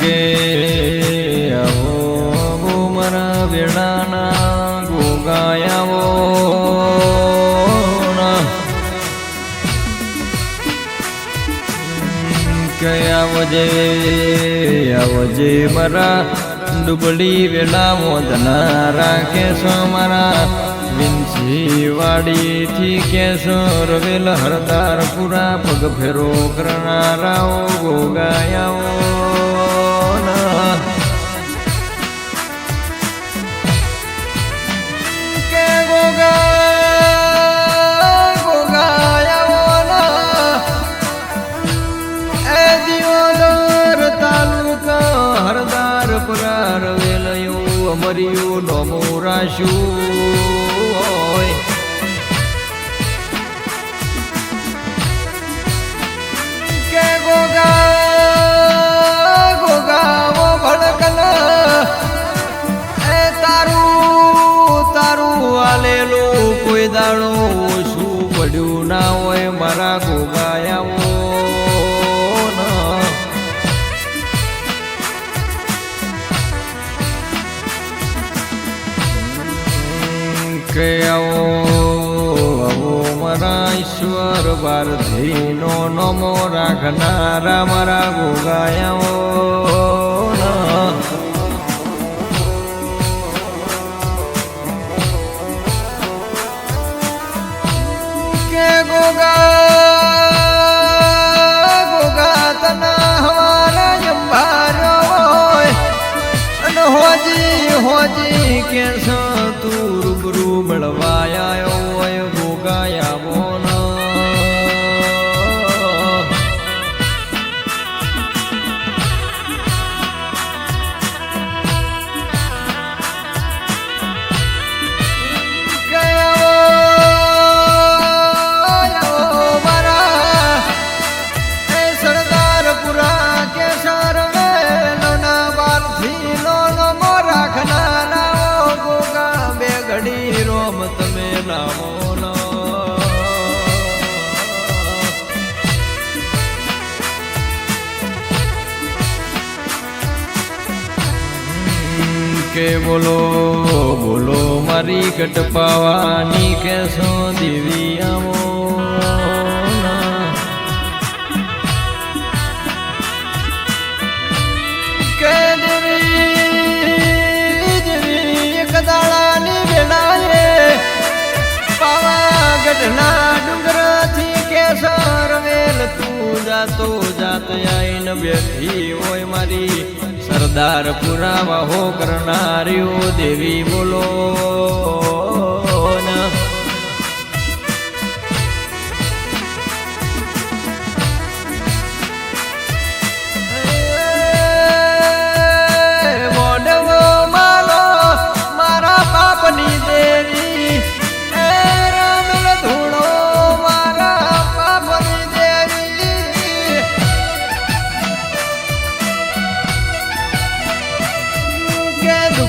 કે આવો મારા વેડાના ગોગાયાવો કે આવજે આવજે મારા ડુબડી વેલા મોદના રાખે છો મારા. વિંછી વાડીથી કેસો રવેલ હરદાર પૂરા પગ ફેરો કરનારાઓ ગોગાયાઓ. અમર્યું નોમો રાશું કે ગોગા ગોગા ભડકન એ તારું તારું આલેલું કોઈ દાણું શું પડ્યું ના હોય મારા ગોગાયાઓ કે આવો આવો મારા ઈશ્વર બારધીનો નમો રાખનારા મારા ગોગાયાઓ કે ગોગા કે બોલો? બોલો, મારી કટપાવાની કેસો દેવી આવો. કે દેવી દેવી તું જાતો જાત આઈને બેઠી હોય મારી. સરદાર પુરાવા હો કરનારીઓ દેવી બોલો.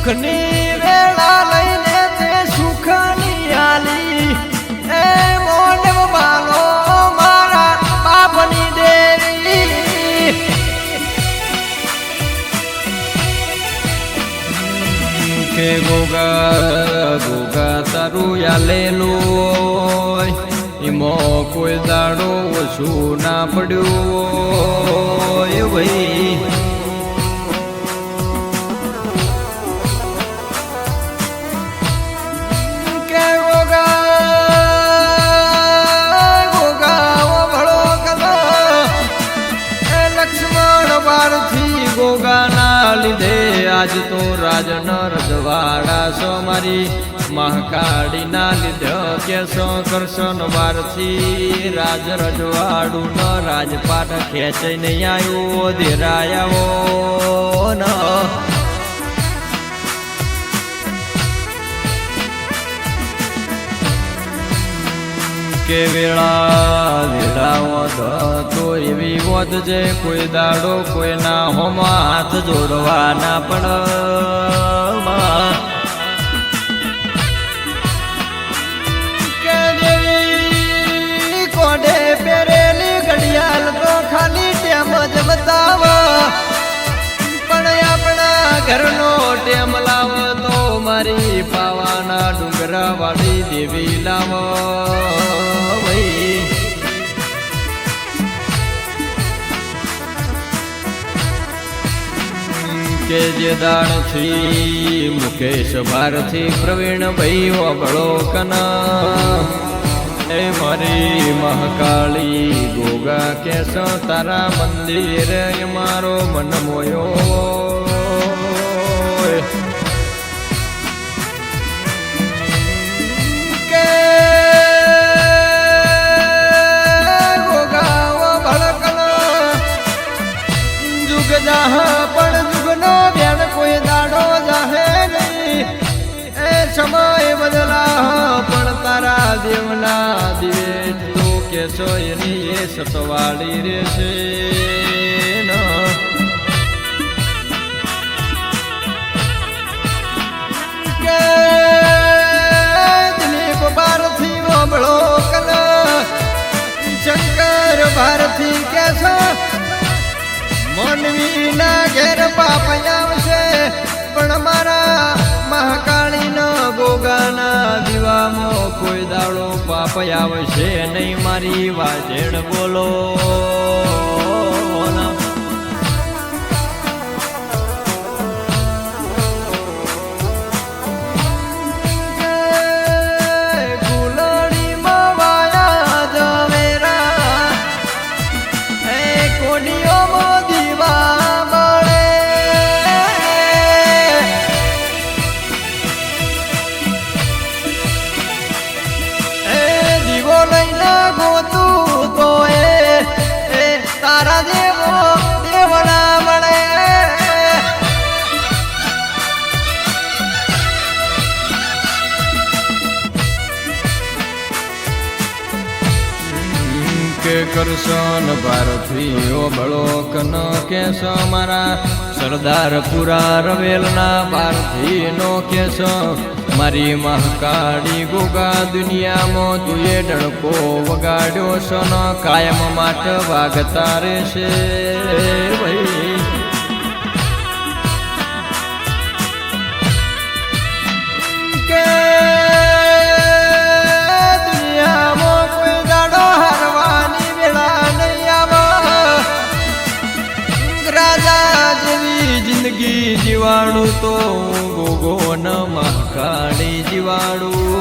કે દુઃખની વેળા લઈને તે સુખની આલી. એ મોઢવ બાલો મારા બાપની દેવી. કે ગોગા ગોગા તારું હોય. એમાં કોઈ દાડો ઓછું ના પડ્યું ભાઈ આજ તો રાજન રજવાડા સો મારી. મહાકાળીના લીધે કેસો કરશન વારથી રાજ રજવાડું ન રાજપાટ ખેંચાઈને આવ્યો ધીરાયાઓ ન. કે વેળા તો એવી વધજે કોઈ દાડો કોઈના હોમાં હાથ જોડવાના પણ કોડે બતાવ. ઘરનો ટેમ લાવો તો મારી પાવાના ડુંગરા વાળી દેવી લાવો. કે જે દાણથી મુકેશ ભારથી પ્રવીણ ભાઈ ઓબળો કના એ મારી મહાકાળી ગોગા કેશ તારા મંદિર મારો મન મોયો. કેશો એની એ સતવાળી રહેશે ભારતી કે ભારતી કેશો મનવીના ઘેર પાપ આવશે. પણ મારા મહાકાળીના દીવામાં કોઈ દાડો પાપ આવશે નહીં મારી વાજેણ બોલો. ગુલાડીમાં વાયા કે કરશન ભારતી ઓ બળો કન મારા. સરદાર પુરા રવેલના ભારતી નો કેશ. મારી મહાકાળી ગોગા દુનિયામાં તુએ ડણકો વગાડ્યો સન કાયમ માટ વાગતા રહેશે. તો ગોગો ન મહાકાળી જીવાણું